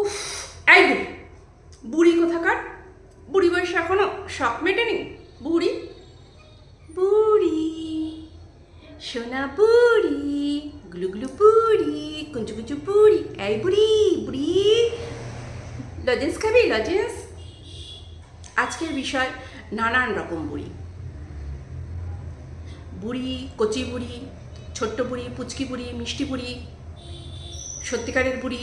উফ, এই বুড়ি। বুড়ি কোথাকার? বুড়ি বয়স এখনও শখ মেটেনি? বুড়ি? বুড়ি, সোনা বুড়ি, গুলু গুলু বুড়ি কুঞ্চু কুঞ্চু বুড়ি। এই বুড়ি বুড়ি। লজেন্স খাবি, লজেন্স? আজকের বিষয়, নানান রকম বুড়ি। বুড়ি, কচি বুড়ি, ছোট্ট বুড়ি, পুচকি বুড়ি, মিষ্টি বুড়ি, সত্যিকারের বুড়ি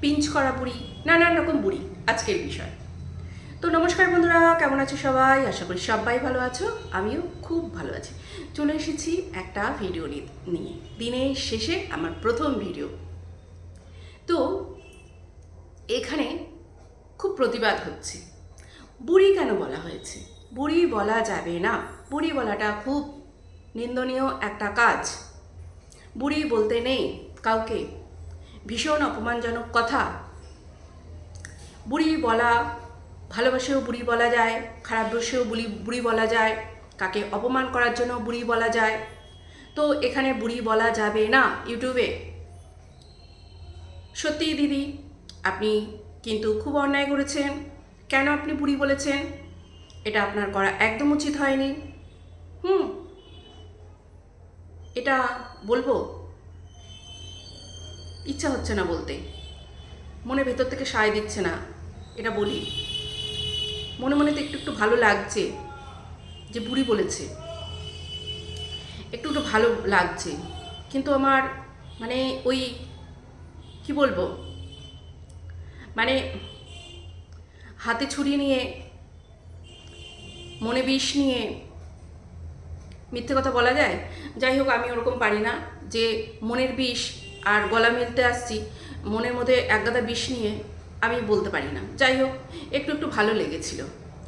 পিঞ্চ করা বুড়ি, নানান রকম বুড়ি, আজকের বিষয়। তো নমস্কার বন্ধুরা, কেমন আছো সবাই? আশা করি সবাই ভালো আছো, আমিও খুব ভালো আছি। চলে এসেছি একটা ভিডিও নিয়ে। দিনের শেষে আমার প্রথম ভিডিও তো এখানে খুব প্রতিবাদ হচ্ছে। বুড়ি কেন বলা হয়েছে? বুড়ি বলা যাবে না। বুড়ি বলাটা খুব নিন্দনীয় একটা কাজ। বুড়ি বলতে নেই কাউকে। ভীষণ অপমানজনক কথা। বুড়ি বলা, ভালোবাসেও বুড়ি বলা যায় খারাপ বসেও বুড়ি বুড়ি বলা যায়, কাকে অপমান করার জন্য বুড়ি বলা যায়। তো এখানে বুড়ি বলা যাবে না ইউটিউবে। সত্যি দিদি, আপনি কিন্তু খুব অন্যায় করেছেন। কেন আপনি বুড়ি বলেছেন? এটা আপনার করা একদম উচিত হয়নি। হুম, এটা বলব। ইচ্ছা হচ্ছে না বলতে। মনে ভেতর থেকে সায় দিচ্ছে না, এটা বলি। মনে মনে তো একটু একটু ভালো লাগছে যে বুড়ি বলেছে। একটু একটু ভালো লাগছে। কিন্তু আমার মানে ওই কি বলব? মানে হাতে ছুরি নিয়ে, মনে বিষ নিয়ে মিথ্যে কথা বলা যায়? যাই হোক, আমি ওরকম পারি না যে মনের বিষ আর গলা মিলতে আসছি, মনের মধ্যে একগাদা বিষ নিয়ে আমি বলতে পারি না। যাই হোক, একটু একটু ভালো লেগেছিল।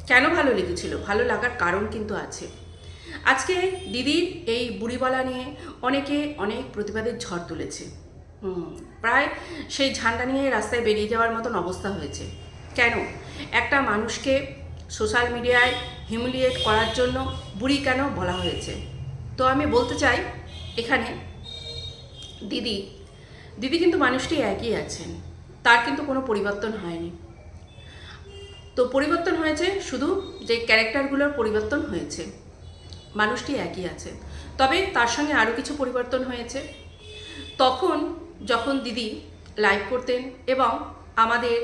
কেন ভালো লেগেছিল? ভালো লাগার কারণ কিন্তু আছে। আজকে দিদির এই বুড়িবলা নিয়ে অনেকে অনেক প্রতিবাদের ঝড় তুলেছে। প্রায় সেই ঝান্ডা নিয়ে রাস্তায় বেরিয়ে যাওয়ার মতন অবস্থা হয়েছে। কেন? একটা মানুষকে সোশ্যাল মিডিয়ায় হিউমিলিয়েট করার জন্য বুড়ি কেন বলা হয়েছে? তো আমি বলতে চাই, এখানে দিদি দিদি কিন্তু মানুষটি একই আছেন। তার কিন্তু কোনো পরিবর্তন হয়নি। তো পরিবর্তন হয়েছে শুধু যে ক্যারেক্টারগুলোর পরিবর্তন হয়েছে। মানুষটি একই আছে। তবে তার সঙ্গে আরও কিছু পরিবর্তন হয়েছে। তখন যখন দিদি লাইভ করতেন এবং আমাদের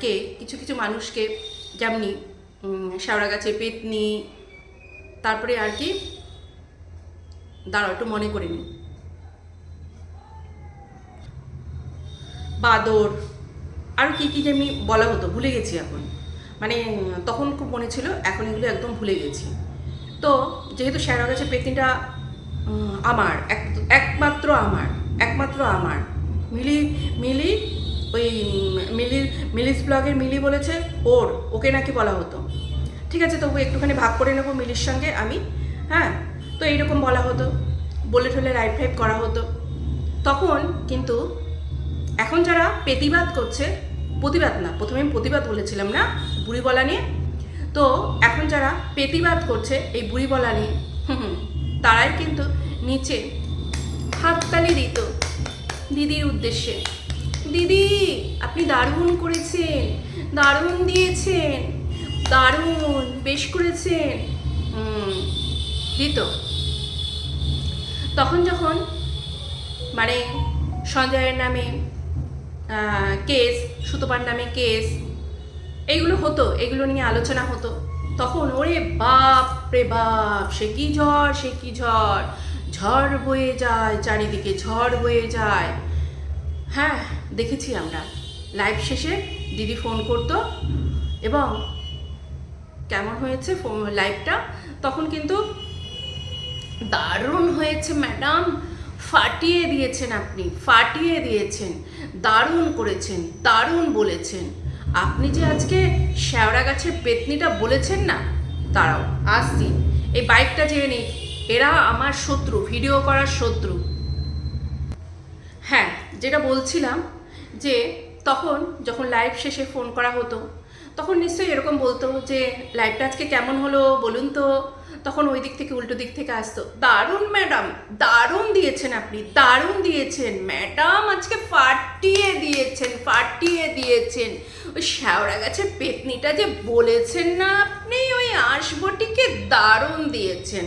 কে, কিছু কিছু মানুষকে যেমনি শ্যাওড়া গাছে পেতনি, তারপরে আর কি, দাঁড়াও একটু মনে করে নিই বাদর আরও কী কী আমি বলা হতো, ভুলে গেছি এখন। মানে তখন খুব মনে ছিল, এখন এগুলো একদম ভুলে গেছি। তো, যেহেতু শ্যাওড়া গাছের পেতনিটা আমার, এক, একমাত্র আমার একমাত্র আমার। মিলি মিলি, ওই মিলির মিলিস ব্লগের মিলি বলেছে, ওর, ওকে নাকি বলা হতো। ঠিক আছে, তবু একটুখানি ভাগ করে নেব মিলির সঙ্গে আমি হ্যাঁ? তো এইরকম বলা হতো। বলে ঠলে রাইট ফাইভ করা হতো। তখন কিন্তু এখন যারা প্রতিবাদ করছে, প্রতিবাদ না, প্রথমে প্রতিবাদ বলেছিলাম না, বুড়ি বলা নিয়ে। তো এখন যারা প্রতিবাদ করছে এই বুড়ি বলা নিয়ে, হুম তারাই কিন্তু নিচে হাততালি দিত দিদির উদ্দেশ্যে। দিদি, আপনি দারুণ করেছেন, দারুণ দিয়েছেন, দারুণ, বেশ করেছেন। দিত। তখন যখন মানে সঞ্জয়ের নামে কেস সুতপার নামে কেস এইগুলো হতো এগুলো নিয়ে আলোচনা হতো। তখন ওরে বাপ রে বাপ, সে কি ঝড়, সে কি ঝড়? ঝড় বয়ে যায়, চারিদিকে ঝড় বয়ে যায়। হ্যাঁ দেখেছি আমরা। লাইভ শেষে দিদি ফোন করতো এবং কেমন হয়েছে লাইভটা তখন কিন্তু দারুণ হয়েছে ম্যাডাম ফাটিয়ে দিয়েছেন আপনি, ফাটিয়ে দিয়েছেন। দারুণ করেছেন, দারুণ বলেছেন। আপনি যে আজকে শ্যাওড়া গাছের পেতনিটা বলেছেন না? দাঁড়াও, আসছি। এই বাইকটা যেয়ে নিক এরা আমার শত্রু, ভিডিও করার শত্রু। হ্যাঁ যেটা বলছিলাম যে তখন যখন লাইভ শেষে ফোন করা হতো, তখন নিশ্চয়ই এরকম বলতো যে, লাইভটা আজকে কেমন হলো বলুন তো? তখন ওই দিক থেকে উল্টো দিক থেকে আসতো। দারুণ ম্যাডাম দারুণ দিয়েছেন আপনি, দারুণ দিয়েছেন। ম্যাডাম আজকে ফাটিয়ে দিয়েছেন ফাটিয়ে দিয়েছেন। ওই শ্যাওড়া গাছের পেতনিটা যে বলেছেন না আপনি, ওই আঁশবটিকে দারুণ দিয়েছেন।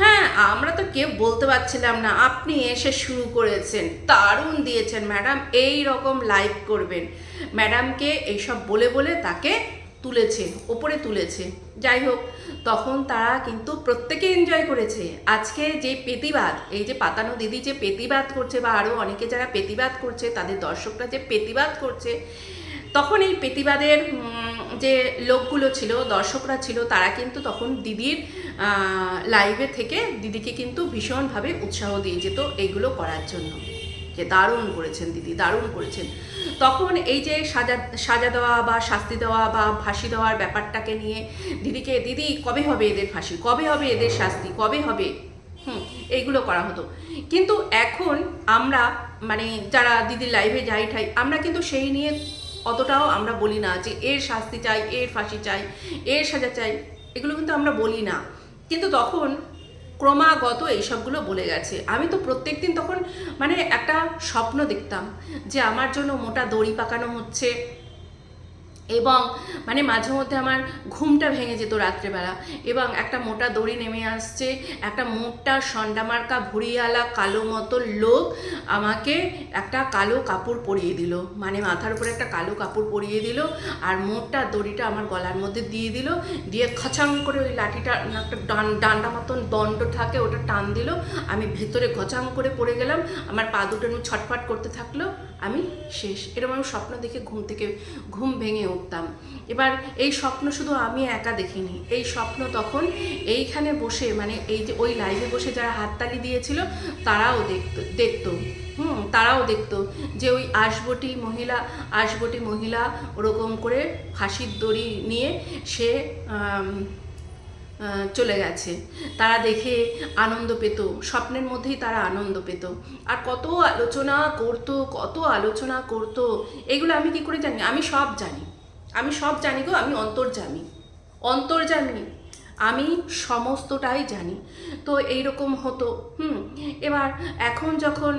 হ্যাঁ আমরা তো কেউ বলতে পারছিলাম না, আপনি এসে শুরু করেছেন। দারুণ দিয়েছেন ম্যাডাম এই রকম লাইভ করবেন ম্যাডামকে এইসব বলে বলে তাকে তুলেছে, ওপরে তুলেছে। যাই হোক, তখন তারা কিন্তু প্রত্যেকে এনজয় করেছে। আজকে যে প্রতিবাদ, এই যে পাতানো দিদি যে প্রতিবাদ করছে বা আরও অনেকে যারা প্রতিবাদ করছে, তাদের দর্শকরা যে প্রতিবাদ করছে, তখন এই প্রতিবাদের যে লোকগুলো ছিল, দর্শকরা ছিল, তারা কিন্তু তখন দিদির লাইভে থেকে দিদিকে কিন্তু ভীষণভাবে উৎসাহ দিয়ে যেত এইগুলো করার জন্য। যে দারুণ করেছেন দিদি, দারুণ করেছেন। তখন এই যে সাজা সাজা দেওয়া বা শাস্তি দেওয়া বা ফাঁসি দেওয়ার ব্যাপারটাকে নিয়ে দিদিকে, দিদি, কবে হবে এদের ফাঁসি? কবে হবে এদের শাস্তি? কবে হবে? হুম, এইগুলো করা হতো। কিন্তু এখন আমরা মানে যারা দিদির লাইভে যাই ঠাই, আমরা কিন্তু সেই নিয়ে অতটাও আমরা বলি না যে এর শাস্তি চাই, এর ফাঁসি চাই, এর সাজা চাই, এগুলো কিন্তু আমরা বলি না। কিন্তু তখন ক্রমাগত এইসবগুলো বলে গেছে। আমি তো প্রত্যেক দিন তখন মানে একটা স্বপ্ন দেখতাম যে আমার জন্য মোটা দড়ি পাকানো হচ্ছে এবং মানে মাঝে মধ্যে আমার ঘুমটা ভেঙে যেত রাত্রেবেলা। এবং একটা মোটা দড়ি নেমে আসছে, একটা মোটা সন্ডামার্কা ভুড়িয়ালা কালো মতো লোক আমাকে একটা কালো কাপড় পরিয়ে দিল। মানে মাথার উপরে একটা কালো কাপড় পরিয়ে দিল আর মোটা দড়িটা আমার গলার মধ্যে দিয়ে দিল। দিয়ে খচাং করে ওই লাঠিটা একটা ডান, ডান্ডা মতন দণ্ড থাকে ওটা টান দিল। আমি ভেতরে খচাং করে পড়ে গেলাম। আমার পা দুটো ছটফট করতে থাকল। আমি শেষ। এরকম স্বপ্ন দেখে ঘুম থেকে, ঘুম ভেঙে উঠতাম এবার এই স্বপ্ন শুধু আমি একা দেখিনি। এই স্বপ্ন তখন এইখানে বসে মানে এই যে ওই লাইভে বসে যারা হাততালি দিয়েছিল, তারাও দেখতো দেখতো। হুম, তারাও দেখতো যে ওই আশবটি মহিলা আশবটি মহিলা ওরকম করে ফাঁসির দড়ি নিয়ে সে চলে গেছে। তারা দেখে আনন্দ পেত, স্বপ্নের মধ্যেই তারা আনন্দ পেত। আর কত আলোচনা করতো, কত আলোচনা করতো, এগুলো আমি কি করে জানি? আমি সব জানি। আমি সব জানি গো, আমি অন্তর্জামী। অন্তর্জামী, আমি সমস্তটাই জানি। তো এই রকম হতো, হুম, এবার এখন যখন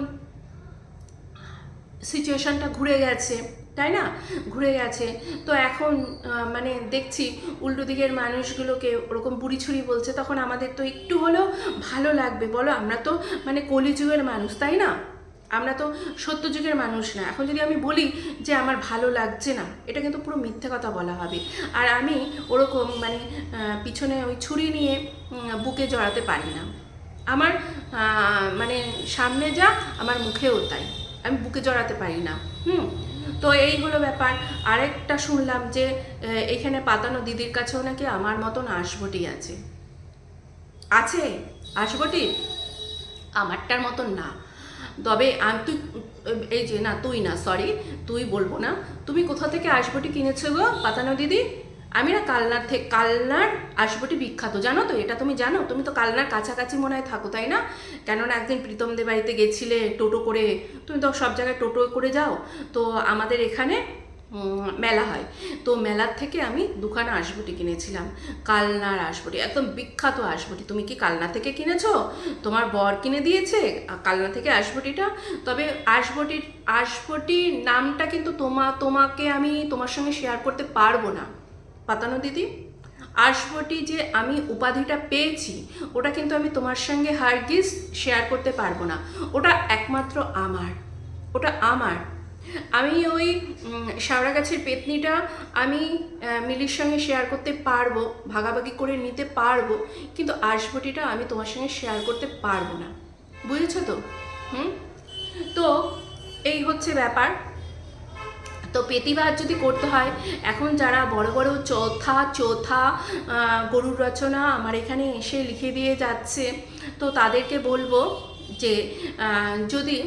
সিচুয়েশনটা ঘুরে গেছে, তাই না? ঘুরে গেছে, তো এখন মানে দেখছি উল্টো দিকের মানুষগুলোকে ওরকম বুড়ি ছুরি বলছে, তখন আমাদের তো একটু হলেও ভালো লাগবে, বলো? আমরা তো মানে কলিযুগের মানুষ, তাই না? আমরা তো সত্যযুগের মানুষ না। এখন যদি আমি বলি যে আমার ভালো লাগছে না, এটা কিন্তু পুরো মিথ্যে কথা বলা হবে। আর আমি ওরকম মানে পিছনে ওই ছুরি নিয়ে বুকে জড়াতে পারি না। আমার মানে সামনে যা, আমার মুখেও তাই। আমি বুকে জড়াতে পারি না। হুম? তো এই হলো ব্যাপার। আরেকটা শুনলাম যে এখানে পাতানো দিদির কাছেও নাকি আমার মতন আশবটি আছে। আছে? আশবটি আমারটার মতন না। তবে আমি তুই, এই যে না, তুই না সরি তুই বলব না। তুমি কোথা থেকে আসবটি কিনেছো গো, পাতানো দিদি? আমি না কালনার থেকে কালনার আসবটি বিখ্যাত, জানো তো? এটা তুমি জানো? তুমি তো কালনার কাছাকাছি মনে হয় থাকো, তাই না? কেননা একদিন প্রীতম দে বাড়িতে গেছিলে, টোটো করে। তুমি তো সব জায়গায় টোটো করে যাও। তো আমাদের এখানে মেলা হয়। তো মেলার থেকে আমি দুখানা আশবটি কিনেছিলাম, কালনার আশবটি, একদম বিখ্যাত আশবটি। তুমি কি কালনা থেকে কিনেছো? তোমার বর কিনে দিয়েছে কালনা থেকে আশবটিটা? তবে আশবটির আশবটির নামটা কিন্তু তোমা, তোমাকে আমি তোমার সঙ্গে শেয়ার করতে পারব না। পাতানো দিদি, আশবটি যে আমি উপাধিটা পেয়েছি, ওটা কিন্তু আমি তোমার সঙ্গে হারগিজ শেয়ার করতে পারব না। ওটা একমাত্র আমার, ওটা আমার। আমি ওই উম, শাওড়া গাছের পেতনিটা আমি মিলির সঙ্গে শেয়ার করতে পারব ভাগাভাগি করে নিতে পারব কিন্তু আশবটিটা আমি তোমার সঙ্গে শেয়ার করতে পারব না। বুঝেছ তো? হুম? তো এই হচ্ছে ব্যাপার। তো প্রতিবাদ যদি করতে হয় এখন যারা বড় বড় চৌথা চৌথা গরুর রচনা আমার এখানে এসে লিখে দিয়ে যাচ্ছে তো তাদেরকে বলব যে যদি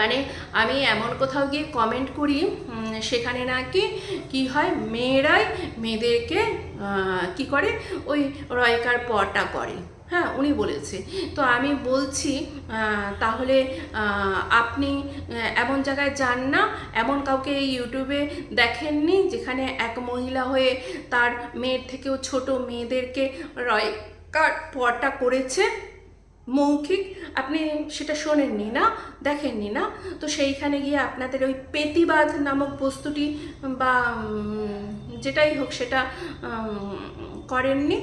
মানে আমি এমন কোথাও গিয়ে কমেন্ট করি সেখানে নাকি কি হয়, মেয়েরাই মেয়েদেরকে কি করে? ওই রয়কার পটা করে। হ্যাঁ উনি বলেছে। তো আমি বলছি তাহলে আপনি এমন জায়গায় যান না, এমন কাউকে ইউটিউবে দেখেননি, যেখানে এক মহিলা হয়ে তার মেয়ের থেকেও ছোট মেয়েদেরকে রয়কার পটা করেছে? মৌখিক, আপনি সেটা শোনেননি না, দেখেননি না? তো সেইখানে গিয়ে আপনাদের ওই পেতিবাদ নামক বস্তুটি বা যেটাই হোক সেটা করেননি?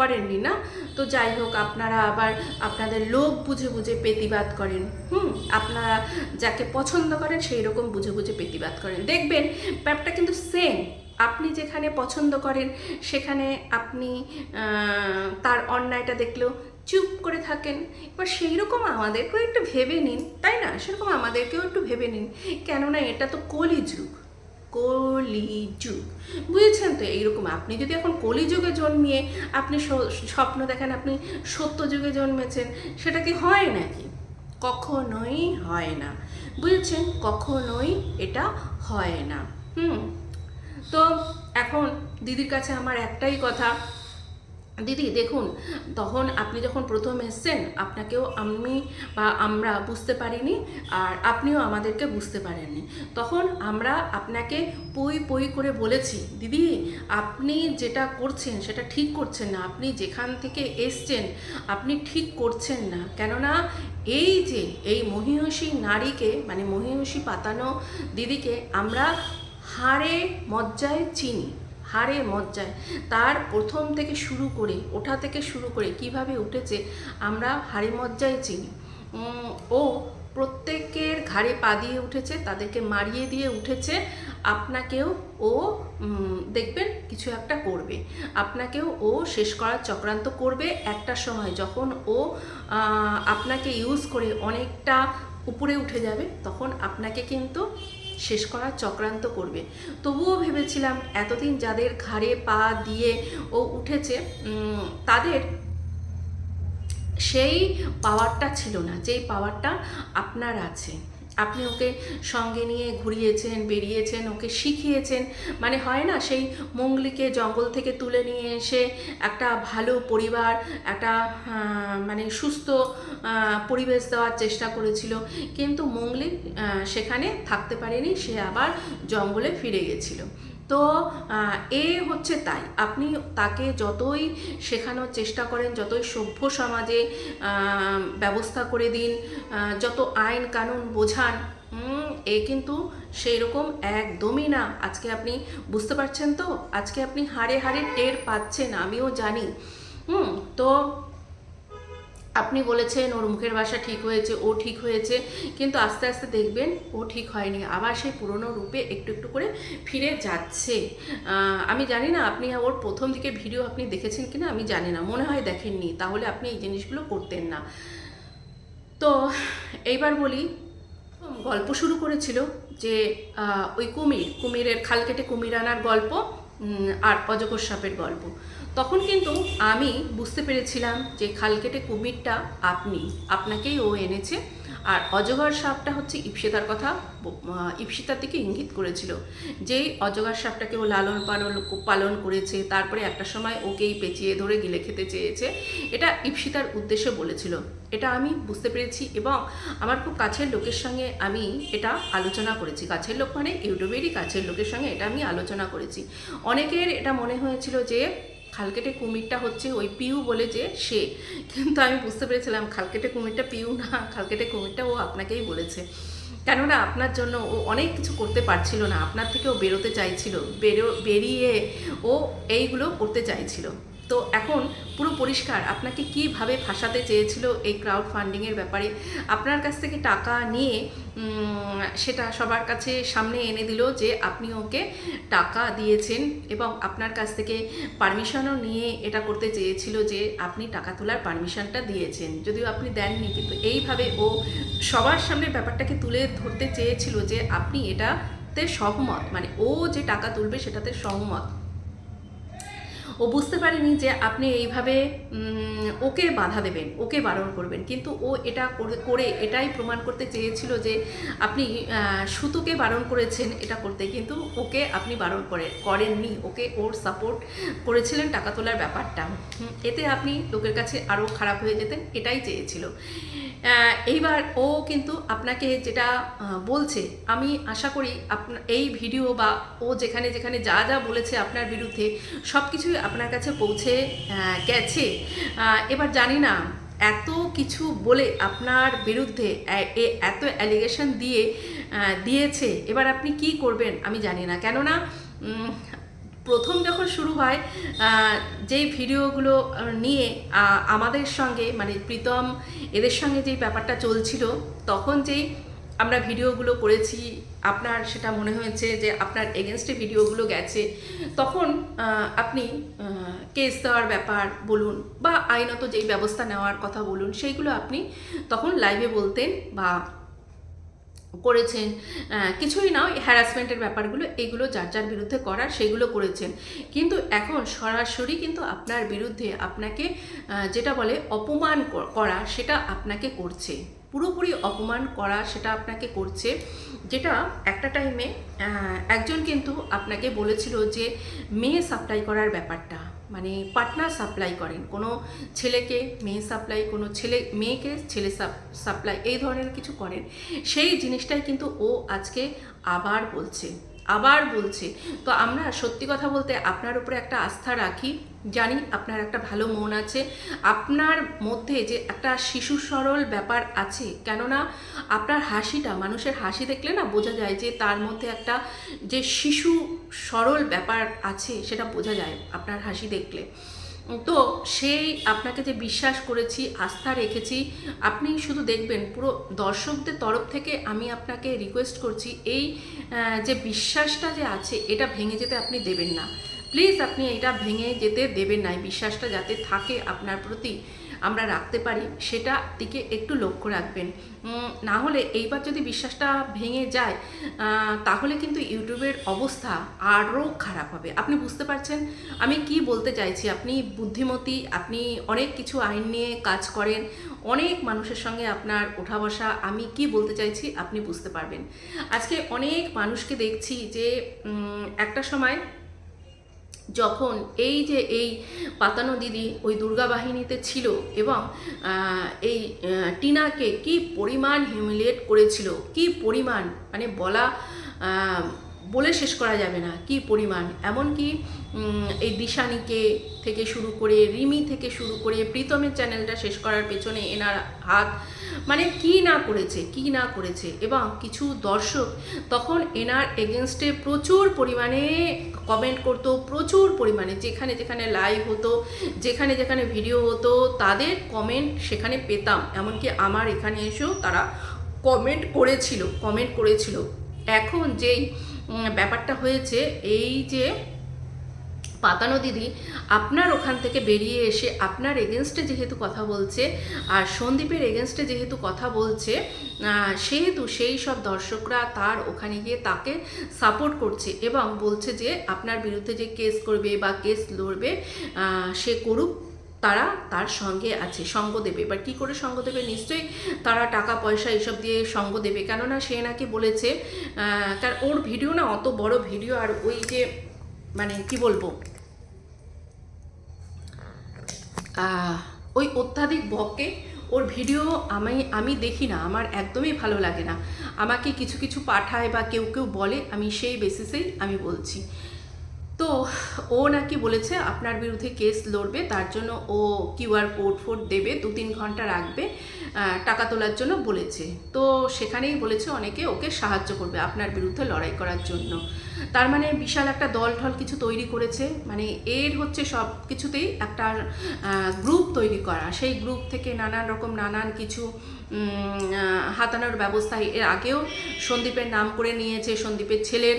করেননি না? তো যাই হোক, আপনারা আবার আপনাদের লোক বুঝে বুঝে পেতিবাদ করেন। হুম? আপনারা যাকে পছন্দ করেন সেই রকম বুঝে বুঝে পেতিবাদ করেন। দেখবেন, ব্যাপারটা কিন্তু সেম আপনি যেখানে পছন্দ করেন, সেখানে আপনি তার অন্যায়টা দেখলেও চুপ করে থাকেন। এবার সেই রকম আমাদেরকেও একটু ভেবে নিন, তাই না? সেরকম আমাদেরকেও একটু ভেবে নিন। কেননা এটা তো কলিযুগ। কলিযুগ। বুঝেছেন তো? এইরকম আপনি যদি এখন কলিযুগে জন্মিয়ে আপনি স্বপ্ন দেখেন, আপনি সত্য যুগে জন্মেছেন, সেটা কি হয় নাকি? কখনোই হয় না। বুঝেছেন? কখনোই এটা হয় না। হুম? তো এখন দিদির কাছে আমার একটাই কথা। দিদি, দেখুন, তখন আপনি যখন প্রথম এসছেন, আপনাকেও আমি বা আমরা বুঝতে পারিনি আর আপনিও আমাদেরকে বুঝতে পারেননি। তখন আমরা আপনাকে পই পই করে বলেছি, দিদি, আপনি যেটা করছেন, সেটা ঠিক করছেন না। আপনি যেখান থেকে এসছেন, আপনি ঠিক করছেন না। কেননা, এই যে, এই মহিষী নারীকে মানে মহিষী পাতানো দিদিকে আমরা হাড়ে মজ্জায় চিনি। হাড়ে মজ্জায়। তার প্রথম থেকে শুরু করে, ওঠা থেকে শুরু করে কীভাবে উঠেছে, আমরা হাড়ে মজ্জায় চিনি। ও প্রত্যেকের ঘাড়ে পা দিয়ে উঠেছে, তাদেরকে মারিয়ে দিয়ে উঠেছে। আপনাকেও ও দেখবেন কিছু একটা করবে। আপনাকেও ও শেষ করার চক্রান্ত করবে একটা সময়। যখন ও আপনাকে ইউজ করে অনেকটা উপরে উঠে যাবে, তখন আপনাকে কিন্তু শেষ করার চক্রান্ত করবে। তবুও ভেবেছিলাম এতদিন যাদের ঘাড়ে পা দিয়ে ও উঠেছে তাদের সেই পাওয়ারটা ছিল না, যেই পাওয়ারটা আপনার আছে। আপনি ওকে সঙ্গে নিয়ে ঘুরিয়েছেন, বেরিয়েছেন, ওকে শিখিয়েছেন। মানে হয় না, সেই মঙ্গলিকে জঙ্গল থেকে তুলে নিয়ে এসে একটা ভালো পরিবার, একটা মানে সুস্থ পরিবেশ দেওয়ার চেষ্টা করেছিল। কিন্তু মঙ্গলি সেখানে থাকতে পারেনি, সে আবার জঙ্গলে ফিরে গেছিল। তো এ হচ্ছে তাই। আপনি তাকে যতই শেখানোর চেষ্টা করেন, যতই সভ্য সমাজে ব্যবস্থা করে দিন যত আইন কানুন বোঝান এ কিন্তু সেই রকম একদমই না। আজকে আপনি বুঝতে পারছেন তো? আজকে আপনি হাড়ে হাড়ে টের পাচ্ছেন, আমিও জানি। হুম, তো আপনি বলেছেন ওর মুখের ভাষা ঠিক হয়েছে, ও ঠিক হয়েছে, কিন্তু আস্তে আস্তে দেখবেন ও ঠিক হয়নি। আবার সেই পুরনো রূপে একটু একটু করে ফিরে যাচ্ছে। আমি জানি না আপনি ওর প্রথম দিকে ভিডিও আপনি দেখেছেন কিনা, আমি জানি না। মনে হয় দেখেননি, তাহলে আপনি এই জিনিসগুলো করতেন না। তো এইবার বলি, গল্প শুরু করেছিল যে ওই কুমির, কুমিরের খাল কেটে কুমির আনার গল্প। আর অজগর গল্প। তখন কিন্তু আমি বুঝতে পেরেছিলাম যে খালকেটে কুমিরটা আপনি, আপনাকেই ও এনেছে। আর অজগর সাপটা হচ্ছে ইপসিতার কথা ইপসিতার দিকে ইঙ্গিত করেছিল যেই অজগর সাপটাকে ও লালন পালন পালন করেছে, তারপরে একটা সময় ওকেই পেঁচিয়ে ধরে গিলে খেতে চেয়েছে। এটা ইপসিতার উদ্দেশ্যে বলেছিল। এটা আমি বুঝতে পেরেছি এবং আমার খুব কাছের লোকের সঙ্গে আমি এটা আলোচনা করেছি। কাছের লোক মানে ইউটিউবেরই কাছের লোকের সঙ্গে এটা আমি আলোচনা করেছি। অনেকের এটা মনে হয়েছিল যে খালকেটে কুমিরটা হচ্ছে ওই পিউ বলে যে সে। কিন্তু আমি বুঝতে পেরেছিলাম খালকেটে কুমিরটা পিউ না, খালকেটে কুমিরটা ও আপনাকেই বলেছে। কেননা আপনার জন্য ও অনেক কিছু করতে পারছিল না, আপনার থেকে ও বেরোতে চাইছিল, বেরো, বেরিয়ে ও এইগুলো করতে চাইছিল। তো এখন পুরো পরিষ্কার, আপনাকে কীভাবে ফাঁসাতে চেয়েছিল এই ক্রাউড ফান্ডিংয়ের ব্যাপারে? আপনার কাছ থেকে টাকা নিয়ে সেটা সবার কাছে সামনে এনে দিল যে আপনি ওকে টাকা দিয়েছেন এবং আপনার কাছ থেকে পারমিশনও নিয়ে এটা করতে চেয়েছিল যে আপনি টাকা তোলার পারমিশনটা দিয়েছেন। যদিও আপনি দেননি, কিন্তু এইভাবে ও সবার সামনে ব্যাপারটাকে তুলে ধরতে চেয়েছিল যে আপনি এটাতে সহমত মানে ও যে টাকা তুলবে সেটাতে সহমত। ও বুঝতে পারেনি যে আপনি এইভাবে ওকে বাধা দেবেন, ওকে বারণ করবেন। কিন্তু ও এটা করে- এটাই প্রমাণ করতে চেয়েছিল যে আপনি সুতোকে বারণ করেছেন এটা করতে। কিন্তু ওকে আপনি বারণ করে, করেননি। ওকে ওর সাপোর্ট করেছিলেন টাকা তোলার ব্যাপারটা। এতে আপনি লোকের কাছে আরও খারাপ হয়ে যেতেন, এটাই চেয়েছিল। এইবার ও কিন্তু আপনাকে যেটা বলছে, আমি আশা করি আপনার এই ভিডিও বা ও যেখানে যেখানে যা যা বলেছে আপনার বিরুদ্ধে সব কিছুই আপনার কাছে পৌঁছে গেছে। এবার জানি না, এত কিছু বলে আপনার বিরুদ্ধে এত অ্যালিগেশন দিয়ে দিয়েছে, এবার আপনি কি করবেন আমি জানি না। কেননা প্রথম যখন শুরু হয় যেই ভিডিওগুলো নিয়ে আমাদের সঙ্গে মানে প্রীতম এদের সঙ্গে যেই ব্যাপারটা চলছিল, তখন যেই আমরা ভিডিওগুলো করেছি, আপনার সেটা মনে হয়েছে যে আপনার এগেনস্টে ভিডিওগুলো গেছে, তখন আপনি কেস দেওয়ার ব্যাপার বলুন বা আইনত যেই ব্যবস্থা নেওয়ার কথা বলুন, সেইগুলো আপনি তখন লাইভে বলতেন বা করেছেন। কিছুই না হ্যারাসমেন্টের ব্যাপারগুলো, এগুলো যার যার বিরুদ্ধে করার সেগুলো করেছেন। কিন্তু এখন সরাসরি কিন্তু আপনার বিরুদ্ধে আপনাকে যেটা বলে অপমান করা সেটা আপনাকে করছে। পুরোপুরি অপমান করা সেটা আপনাকে করছে। যেটা একটা টাইমে একজন কিন্তু আপনাকে বলেছিল যে, মেয়ে সাপ্লাই করার ব্যাপারটা। মানে পার্টনার সাপ্লাই করেন। কোনো ছেলেকে মেয়ে সাপ্লাই কোনো ছেলে, মেয়েকে ছেলে সাপ্লাই এই ধরনের কিছু করেন। সেই জিনিসটাই কিন্তু ও আজকে আবার বলছে। আবার বলছি, তো আমরা সত্যি কথা বলতে আপনার উপরে একটা আস্থা রাখি। জানি আপনার একটা ভালো মন আছে। আপনার মধ্যে যে একটা শিশু সরল ব্যাপার আছে, কেননা আপনার হাসিটা, মানুষের হাসি দেখলে না বোঝা যায় যে তার মধ্যে একটা যে শিশু সরল ব্যাপার আছে, সেটা বোঝা যায় আপনার হাসি দেখলে। তো সেই আপনাকে যে বিশ্বাস করেছি, আস্থা রেখেছি, আপনি শুধু দেখবেন, পুরো দর্শকদের তরফ থেকে আমি আপনাকে রিকোয়েস্ট করছি, এই যে বিশ্বাসটা যে আছে, এটা ভেঙে যেতে আপনি দেবেন না। প্লিজ আপনি এটা ভেঙে যেতে দেবেন না বিশ্বাসটা যাতে থাকে আপনার প্রতি। আমরা রাখতে পারি, সেটা দিকে একটু লক্ষ্য রাখবেন। না হলে এইবার যদি বিশ্বাসটা ভেঙে যায় তাহলে কিন্তু ইউটিউবের অবস্থা আরও খারাপ হবে। আপনি বুঝতে পারছেন? আমি কি বলতে চাইছি? আপনি বুদ্ধিমতী, আপনি অনেক কিছু আইন নিয়ে কাজ করেন, অনেক মানুষের সঙ্গে আপনার ওঠা বসা, আমি কি বলতে চাইছি আপনি বুঝতে পারবেন। আজকে অনেক মানুষকে দেখছি যে একটা সময় যখন এই যে এই পাতানো দিদি ওই দুর্গা বাহিনীতে ছিল এবং এই টিনাকে কি পরিমাণ হিউমিলিয়েট করেছিল, কি পরিমাণ মানে বলা বলে শেষ করা যাবে না। কি পরিমাণ? এমনকি এই দিশানিকে থেকে শুরু করে, রিমি থেকে শুরু করে, প্রীতমের চ্যানেলটা শেষ করার পেছনে এনার হাত মানে কি না করেছে, কি না করেছে? এবং কিছু দর্শক তখন এনার এগেনস্টে প্রচুর পরিমাণে কমেন্ট করতো, প্রচুর পরিমাণে, যেখানে যেখানে লাইভ হতো, যেখানে যেখানে ভিডিও হতো, তাদের কমেন্ট সেখানে পেতাম। এমনকি আমার এখানে এসেও তারা কমেন্ট করেছিল কমেন্ট করেছিল। এখন যেই ব্যাপারটা হয়েছে, এই যে পাতানো দিদি, আপনার ওখান থেকে বেরিয়ে এসে আপনার এগেনস্টে যেহেতু কথা বলছে, আর সন্দীপের এগেনস্টে যেহেতু কথা বলছে সেহেতু সেই সব দর্শকরা তার ওখানে গিয়ে তাকে সাপোর্ট করছে এবং বলছে যে, আপনার বিরুদ্ধে যে কেস করবে বা কেস লড়বে সে করুক। তারা তার সঙ্গে আছে, সঙ্গ দেবে। এবার কী করে সঙ্গ দেবে? নিশ্চয়ই তারা টাকা, পয়সা এসব দিয়ে সঙ্গ দেবে। কেননা সে নাকি বলেছে কারণ ওর ভিডিও না অত বড় ভিডিও, আর ওই যে মানে কি বলব? ওই অত্যাধিক বকে ওর ভিডিও আমি আমি দেখি না, আমার একদমই ভালো লাগে না। আমাকে কিছু কিছু পাঠায় বা কেউ কেউ বলে, আমি সেই বেসিসেই আমি বলছি। তো ও নাকি বলেছে আপনার বিরুদ্ধে কেস লড়বে, তার জন্য ও কিউআর কোড ফোড দেবে, দু তিন ঘণ্টা রাখবে টাকা তোলার জন্য বলেছে। তো সেখানেই বলেছে অনেকে ওকে সাহায্য করবে আপনার বিরুদ্ধে লড়াই করার জন্য। তার মানে বিশাল একটা দল ঠল কিছু তৈরি করেছে মানে এর হচ্ছে সব কিছুতেই একটা গ্রুপ তৈরি করা। সেই গ্রুপ থেকে নানান রকম, নানান কিছু হাতানোর ব্যবস্থা এর আগেও সন্দীপের নাম করে নিয়েছে, সন্দীপের ছেলের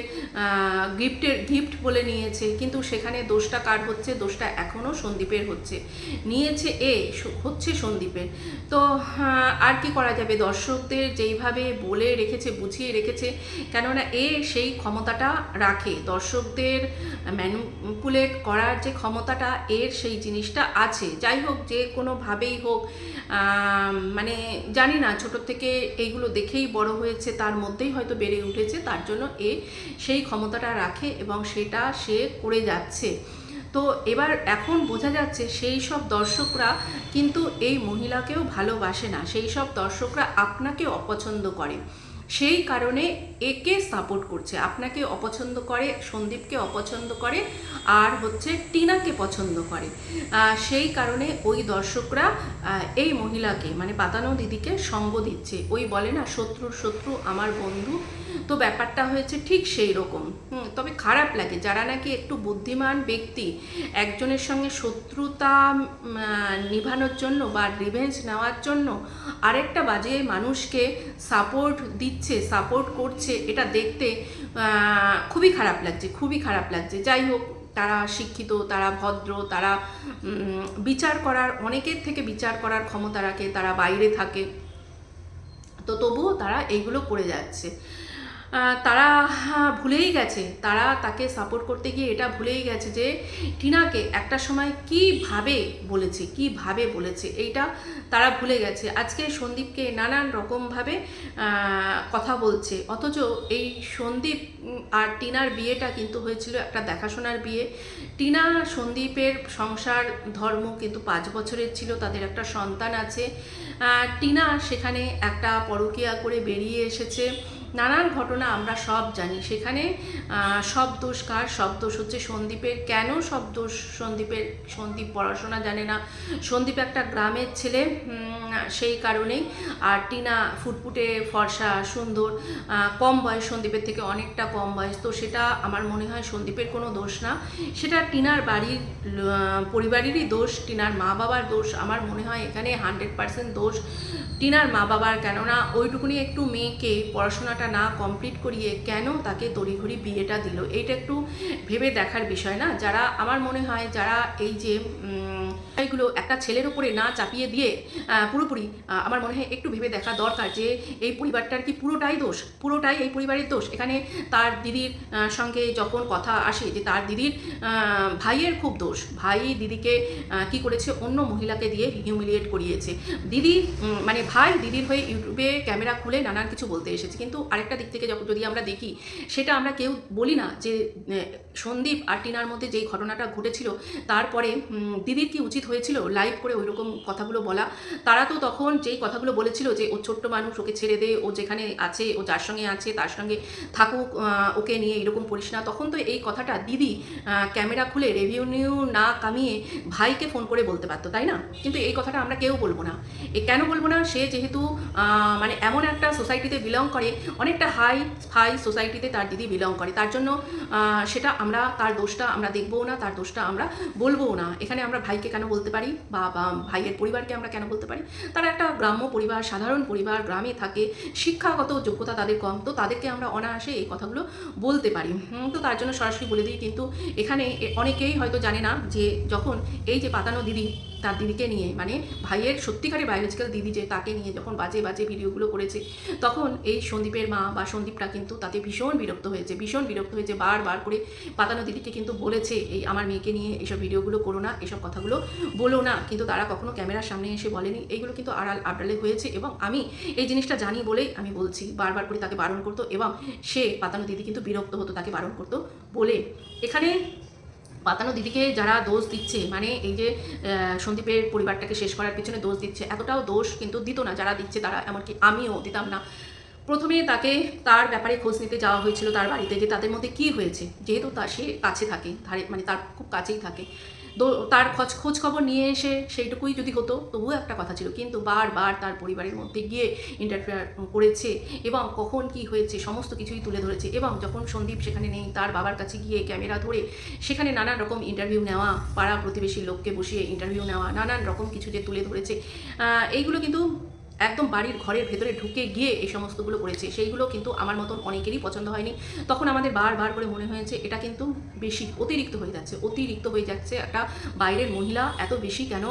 গিফটের, গিফট বলে নিয়েছে। কিন্তু সেখানে দোষটা কার হচ্ছে? দোষটা এখনও সন্দীপের হচ্ছে। নিয়েছে এ হচ্ছে সন্দীপের। তো আর কি করা যাবে? দর্শকদের যেইভাবে বলে রেখেছে, বুঝিয়ে রেখেছে, কেননা এ সেই ক্ষমতাটা রাখে। দর্শকদের ম্যানুপুলেট করার যে ক্ষমতাটা, এর সেই জিনিসটা আছে। যাই হোক, যে কোনোভাবেই হোক মানে জানি না, ছোট থেকে এইগুলো দেখেই বড় হয়েছে, তার মধ্যেই হয়তো বেড়ে উঠেছে, তার জন্য এ সেই ক্ষমতাটা রাখে এবং সেটা সে করে যাচ্ছে। তো এবার এখন বোঝা যাচ্ছে সেই সব দর্শকরা কিন্তু এই মহিলাকেও ভালোবাসে না, সেই সব দর্শকরা আপনাকে অপছন্দ করে। সেই কারণে একে সাপোর্ট করছে। আপনাকে অপছন্দ করে, সন্দীপকে অপছন্দ করে, আর হচ্ছে টিনাকে পছন্দ করে। সেই কারণে ওই দর্শকরা এই মহিলাকে মানে পাতানো দিদিকে সঙ্গ দিচ্ছে। ওই বলে, না শত্রুর শত্রু আমার বন্ধু। তো ব্যাপারটা হয়েছে ঠিক সেই রকম। তবে খারাপ লাগে। যারা নাকি একটু বুদ্ধিমান ব্যক্তি, একজনের সঙ্গে শত্রুতা নিভানোর জন্য বা রিভেঞ্জ নেওয়ার জন্য আরেকটা বাজে মানুষকে সাপোর্ট দিচ্ছে সাপোর্ট করছে, এটা দেখতে খুবই খারাপ লাগছে, খুবই খারাপ লাগছে। যাই হোক, তারা শিক্ষিত, তারা ভদ্র, তারা বিচার করার, অনেকের থেকে বিচার করার ক্ষমতা রাখে, তারা বাইরে থাকে। তো তবুও তারা এইগুলো করে যাচ্ছে। তারা হ্যাঁ, ভুলেই গেছে। তারা তাকে সাপোর্ট করতে গিয়ে এটা ভুলেই গেছে যে টিনাকে একটা সময় কীভাবে বলেছে কীভাবে বলেছে এইটা তারা ভুলে গেছে। আজকে সন্দীপকে নানান রকমভাবে কথা বলছে। অথচ এই সন্দীপ আর টিনার বিয়েটা কিন্তু হয়েছিল একটা দেখাশোনার বিয়ে। টিনা সন্দীপের সংসার ধর্ম কিন্তু পাঁচ বছরের ছিল তাদের একটা সন্তান আছে। টিনা সেখানে একটা পরকীয়া করে বেরিয়ে এসেছে। নানান ঘটনা আমরা সব জানি। সেখানে সব দোষ কার? সব দোষ হচ্ছে সন্দীপের। কেন সব দোষ সন্দীপের? সন্দীপ পড়াশোনা জানে না। সন্দীপ একটা গ্রামের ছেলে সেই কারণেই। আর টিনা ফুটফুটে ফর্সা, সুন্দর কম বয়স সন্দীপের থেকে অনেকটা কম বয়স। তো সেটা আমার মনে হয় সন্দীপের কোনো দোষ না। সেটা টিনার বাড়ির পরিবারেরই দোষ। টিনার মা বাবার দোষ। আমার মনে হয় এখানে হান্ড্রেড পার্সেন্ট দোষ টিনার মা বাবার কেননা ওইটুকুনি একটু মেয়েকে পড়াশোনাটা না কমপ্লিট করিয়ে কেন তাকে তড়িঘড়ি বিয়েটা দিল? এইটা একটু ভেবে দেখার বিষয় না? যারা আমার মনে হয় যারা এই যে এইগুলো একটা ছেলের উপরে না চাপিয়ে দিয়ে পুরোপুরি আমার মনে হয় একটু ভেবে দেখা দরকার যে এই পরিবারটার কি পুরোটাই দোষ? পুরোটাই এই পরিবারের দোষ? এখানে তার দিদির সঙ্গে যখন কথা আসে যে তার দিদির ভাইয়ের খুব দোষ। ভাই দিদিকে কি করেছে? অন্য মহিলাকে দিয়ে হিউমিলিয়েট করিয়েছে। দিদি মানে ভাই দিদির হয়ে ইউটিউবে ক্যামেরা খুলে নানান কিছু বলতে এসেছে। কিন্তু আরেকটা দিক থেকে যখন যদি আমরা দেখি, সেটা আমরা কেউ বলি না যে সন্দীপ আর টিনার মধ্যে যেই ঘটনাটা ঘটেছিল, তারপরে দিদির কি উচিত হয়েছিল লাইভ করে ওই রকম কথাগুলো বলা? তারা তো তখন যেই কথাগুলো বলেছিল যে, ও ছোট্ট মানুষ, ওকে ছেড়ে দে, ও যেখানে আছে, ও যার সঙ্গে আছে, তার সঙ্গে থাকুক ওকে নিয়ে এরকম করিস না। তখন তো এই কথাটা দিদি ক্যামেরা খুলে রেভিনিউ না কামিয়ে ভাইকে ফোন করে বলতে পারতো, তাই না? কিন্তু এই কথাটা আমরা কেউ বলব না। এ কেন বলব না? সে যেহেতু মানে এমন একটা সোসাইটিতে বিলং করে অনেকটা হাই হাই সোসাইটিতে তার দিদি বিলং করে। তার জন্য সেটা আমরা, তার দোষটা আমরা দেখবও না, তার দোষটা আমরা বলবোও না। এখানে আমরা ভাইকে কেন বলতে পারি বা ভাইয়ের পরিবারকে আমরা কেন বলতে পারি? তারা একটা গ্রাম্য পরিবার, সাধারণ পরিবার, গ্রামে থাকে, শিক্ষাগত যোগ্যতা তাদের কম, তো তাদেরকে আমরা অনায়াসে এই কথাগুলো বলতে পারি। তো তার জন্য সরাসরি বলে দিই কিন্তু এখানে অনেকেই হয়তো জানে না যে যখন এই যে পাতানো দিদি তার দিদিকে নিয়ে মানে ভাইয়ের সত্যিকারের বায়োলজিক্যাল দিদি যে তাকে নিয়ে যখন বাজে বাজে ভিডিওগুলো করেছে, তখন এই সন্দীপের মা বা সন্দীপটা কিন্তু তাতে ভীষণ বিরক্ত হয়েছে, ভীষণ বিরক্ত হয়েছে, বারবার করে পাতানো দিদিকে কিন্তু বলেছে, এই আমার মেয়েকে নিয়ে এইসব ভিডিওগুলো করো না, এসব কথাগুলো বলো না। কিন্তু তারা কখনো ক্যামেরার সামনে এসে বলেনি। এইগুলো কিন্তু আড়াল আবডালে হয়েছে এবং আমি এই জিনিসটা জানি বলেই আমি বলছি, বারবার করে তাকে বারণ করতো এবং সে পাতানো দিদি কিন্তু বিরক্ত হতো তাকে বারণ করতো বলে। এখানে পাতানো দিদিকে যারা দোষ দিচ্ছে মানে এই যে সন্দীপের পরিবারটাকে শেষ করার পিছনে দোষ দিচ্ছে, এতটাও দোষ কিন্তু দিত না, যারা দিচ্ছে তারা, এমনকি আমিও দিতাম না। প্রথমে তাকে তার ব্যাপারে খোঁজ নিতে যাওয়া হয়েছিল তার বাড়িতে যে তাদের মধ্যে কি হয়েছে, যেহেতু তা সে কাছে থাকে, ধারে মানে তার খুব কাছেই থাকে। তার খোঁজ খোঁজ খবর নিয়ে এসে সেইটুকুই যদি হতো, তবুও একটা কথা ছিল। কিন্তু বারবার তার পরিবারের মধ্যে গিয়ে ইন্টারফেয়ার করেছে এবং কখন কি হয়েছে, সমস্ত কিছুই তুলে ধরেছে এবং যখন সন্দীপ সেখানে নেই, তার বাবার কাছে গিয়ে ক্যামেরা ধরে সেখানে নানান রকম ইন্টারভিউ নেওয়া, পাড়া প্রতিবেশী লোককে বসিয়ে ইন্টারভিউ নেওয়া, নানান রকম কিছু যে তুলে ধরেছে এইগুলো কিন্তু একদম বাড়ির ঘরের ভেতরে ঢুকে গিয়ে এই সমস্তগুলো করেছে। সেইগুলো কিন্তু আমার মতন অনেকেরই পছন্দ হয়নি। তখন আমাদের বারবার করে মনে হয়েছে, এটা কিন্তু বেশি অতিরিক্ত হয়ে যাচ্ছে। অতিরিক্ত হয়ে যাচ্ছে একটা বাইরের মহিলা এত বেশি কেন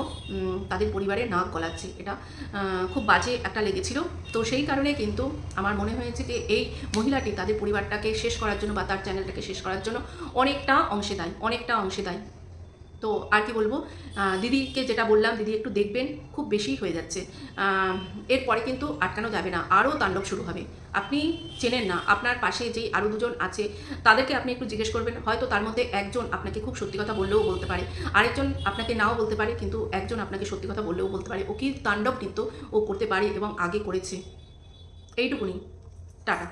তাদের পরিবারে নাক গলাচ্ছে। এটা খুব বাজে একটা লেগেছিল। তো সেই কারণে কিন্তু আমার মনে হয়েছে যে এই মহিলাটি তাদের পরিবারটাকে শেষ করার জন্য বা তার চ্যানেলটাকে শেষ করার জন্য অনেকটা অংশে দায়ী, অনেকটা অংশে দায়ী। তো আর কি বলব? দিদিকে যেটা বললাম, দিদি একটু দেখবেন, খুব বেশি হয়ে যাচ্ছে। এরপরে কিন্তু আটকানো যাবে না, আরও তাণ্ডব শুরু হবে। আপনি চেনেন না, আপনার পাশে যেই আরও দুজন আছে, তাদেরকে আপনি একটু জিজ্ঞেস করবেন, হয়তো তার মধ্যে একজন আপনাকে খুব সত্যি কথা বললেও বলতে পারে, আরেকজন আপনাকে নাও বলতে পারে, কিন্তু একজন আপনাকে সত্যি কথা বললেও বলতে পারে। ও কি তাণ্ডব নৃত্য ও করতে পারে এবং আগে করেছে। এইটুকুনি। টাটা।